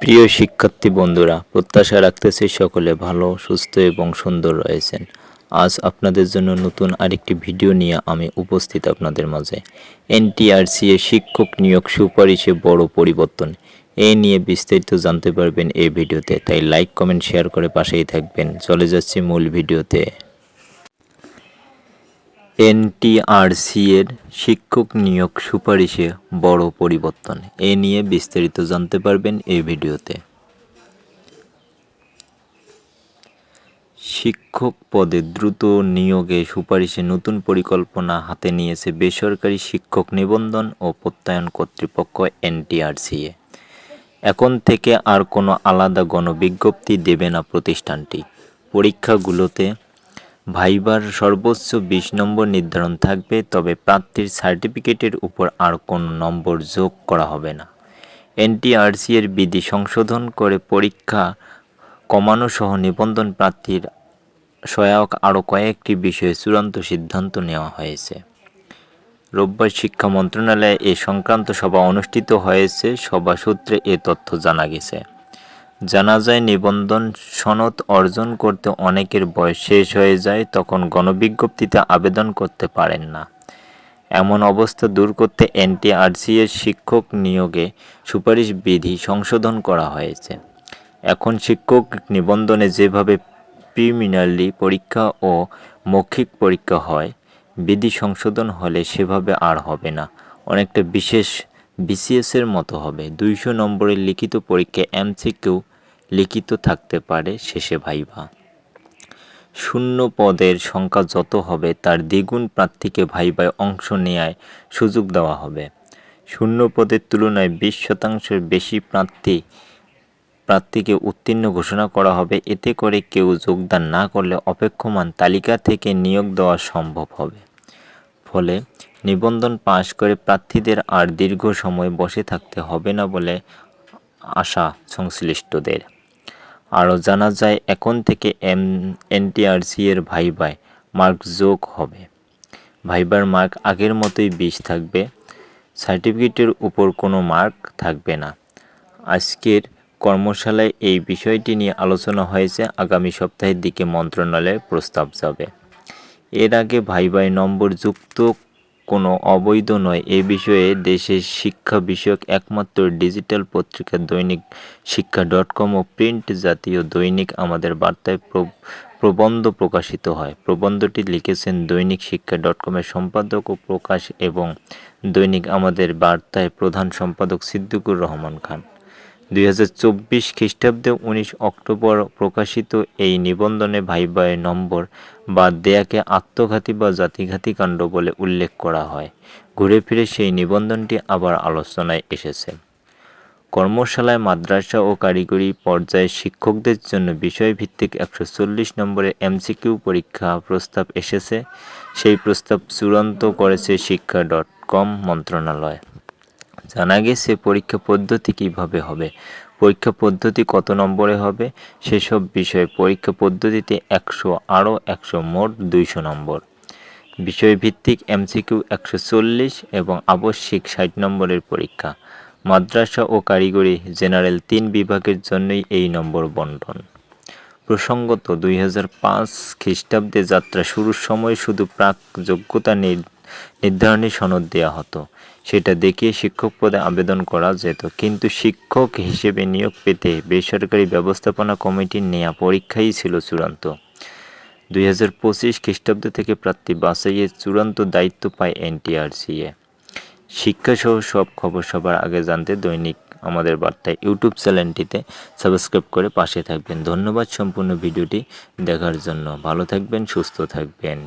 প্রিয় শিক্ষার্থী বন্ধুরা, প্রত্যাশা রাখতেছি সকলে ভালো, সুস্থ এবং সুন্দর রয়েছেন। আজ আপনাদের জন্য নতুন আরেকটি ভিডিও নিয়ে আমি উপস্থিত আপনাদের মাঝে। এনটিআরসি এ শিক্ষক নিয়োগ সুপারিশে বড় পরিবর্তন। এই নিয়ে বিস্তারিত জানতে পারবেন এই ভিডিওতে, তাই লাইক, কমেন্ট, শেয়ার করে পাশেই থাকবেন। চলে যাচ্ছি মূল ভিডিওতে। এনটিআরসি এর শিক্ষক নিয়োগ সুপারিশে বড় পরিবর্তন। এ নিয়ে বিস্তারিত জানতে পারবেন এই ভিডিওতে। শিক্ষক পদে দ্রুত নিয়োগে সুপারিশে নতুন পরিকল্পনা হাতে নিয়েছে বেসরকারি শিক্ষক নিবন্ধন ও প্রত্যয়ন কর্তৃপক্ষ এনটিআরসিএ এখন থেকে আর কোনো আলাদা গণবিজ্ঞপ্তি দেবে না প্রতিষ্ঠানটি। পরীক্ষাগুলোতে ভাইবার সর্বোচ্চ বিশ নম্বর নির্ধারণ থাকবে, তবে প্রার্থীর সার্টিফিকেটের উপর আর কোনো নম্বর যোগ করা হবে না। এনটিআরসি এর বিধি সংশোধন করে পরীক্ষা কমানো সহ নিবন্ধন প্রার্থীর সহায়ক আরও কয়েকটি বিষয়ে চূড়ান্ত সিদ্ধান্ত নেওয়া হয়েছে। রোববার শিক্ষা মন্ত্রণালয়ে এ সংক্রান্ত সভা অনুষ্ঠিত হয়েছে, সভা সূত্রে এ তথ্য জানা গেছে। জানা যায় নিবন্ধন সনদ অর্জন করতে অনেকের বয়স শেষ হয়ে যায়, তখন গণবিজ্ঞপ্তিতে আবেদন করতে পারেন না। এমন অবস্থা দূর করতে এনটিআরসি এর শিক্ষক নিয়োগে সুপারিশ বিধি সংশোধন করা হয়েছে। এখন শিক্ষক নিবন্ধনে যেভাবে প্রিমিনারি পরীক্ষা ও মৌখিক পরীক্ষা হয়, বিধি সংশোধন হলে সেভাবে আর হবে না। অনেকটা বিশেষ বিসিএসের মতো হবে। দুইশো নম্বরের লিখিত পরীক্ষা এমসিকিউ লিখিত থাকতে পারে শেষে ভাইভা শূন্য পদের সংখ্যা যত হবে, তার দ্বিগুণ প্রার্থীকে ভাইভায় অংশ নেয়ায় সুযোগ দেওয়া হবে। শূন্য পদের তুলনায় বিশ শতাংশের বেশি প্রার্থী, প্রার্থীকে উত্তীর্ণ ঘোষণা করা হবে। এতে করে কেউ যোগদান না করলে অপেক্ষমান তালিকা থেকে নিয়োগ দেওয়া সম্ভব হবে। ফলে নিবন্ধন পাশ করে প্রার্থীদের আর দীর্ঘ সময় বসে থাকতে হবে না বলে আশা সংশ্লিষ্টদের। আরও জানা যায়, এখন থেকে এম, এনটিআরসি এর ভাইবায় মার্ক যোগ হবে। ভাইবার মার্ক আগের মতোই বিশ থাকবে। সার্টিফিকেটের উপর কোনো মার্ক থাকবে না। আজকের কর্মশালায় এই বিষয়টি নিয়ে আলোচনা হয়েছে। আগামী সপ্তাহের দিকে মন্ত্রণালয়ে প্রস্তাব যাবে। এর আগে ভাই ভাই নম্বর যুক্ত কোনো অবৈধ নয়। এ বিষয়ে দেশের শিক্ষা বিষয়ক একমাত্র ডিজিটাল পত্রিকা দৈনিক শিক্ষা ডট কম ও প্রিন্ট জাতীয় দৈনিক আমাদের বার্তায় প্রবন্ধ প্রকাশিত হয়। প্রবন্ধটি লিখেছেন দৈনিক শিক্ষা ডট কমের সম্পাদক ও প্রকাশ এবং দৈনিক আমাদের বার্তায় প্রধান সম্পাদক সিদ্দিকুর রহমান খান। দুই হাজার চব্বিশ খ্রিস্টাব্দে উনিশ অক্টোবর প্রকাশিত এই নিবন্ধনে ভাই ভাই নম্বর বা দেয়াকে আত্মঘাতী বা জাতিঘাতী কাণ্ড বলে উল্লেখ করা হয়। ঘুরে ফিরে সেই নিবন্ধনটি আবার আলোচনায় এসেছে। কর্মশালায় মাদ্রাসা ও কারিগরি পর্যায়ে শিক্ষকদের জন্য বিষয়ভিত্তিক একশো চল্লিশ নম্বরের এমসিকিউ পরীক্ষা প্রস্তাব এসেছে। সেই প্রস্তাব চূড়ান্ত করেছে শিক্ষা ডট কম মন্ত্রণালয়। জানা গেছে পরীক্ষা পদ্ধতি কীভাবে হবে। পরীক্ষা পদ্ধতি কত নম্বরে হবে? সেসব বিষয়ে পরীক্ষা পদ্ধতিতে একশো আরও একশো মোট দুইশো নম্বর। বিষয়ভিত্তিক এমসিকিউ একশো চল্লিশ এবং আবশ্যিক ষাট নম্বরের পরীক্ষা। মাদ্রাসা ও কারিগরি জেনারেল তিন বিভাগের জন্যই এই নম্বর বন্টন। প্রসঙ্গত দুই হাজার পাঁচ খ্রিস্টাব্দে যাত্রা শুরুর সময় শুধু প্রাক যোগ্যতা নির্ধারণী সনদ দেওয়া হতো। সেটা দেখিয়ে শিক্ষক পদে আবেদন করা যেত। কিন্তু শিক্ষক হিসেবে নিয়োগ পেতে বেসরকারি ব্যবস্থাপনা কমিটির নেয়া পরীক্ষাই ছিল চূড়ান্ত। দুই হাজার পঁচিশ খ্রিস্টাব্দ থেকে প্রার্থী বাছাইয়ের চূড়ান্ত দায়িত্ব পায় এনটিআরসিএ। শিক্ষাসহ সব খবর সবার আগে জানতে দৈনিক আমাদের বার্তায় ইউটিউব চ্যানেলটিতে সাবস্ক্রাইব করে পাশে থাকবেন। ধন্যবাদ সম্পূর্ণ ভিডিওটি দেখার জন্য। ভালো থাকবেন, সুস্থ থাকবেন।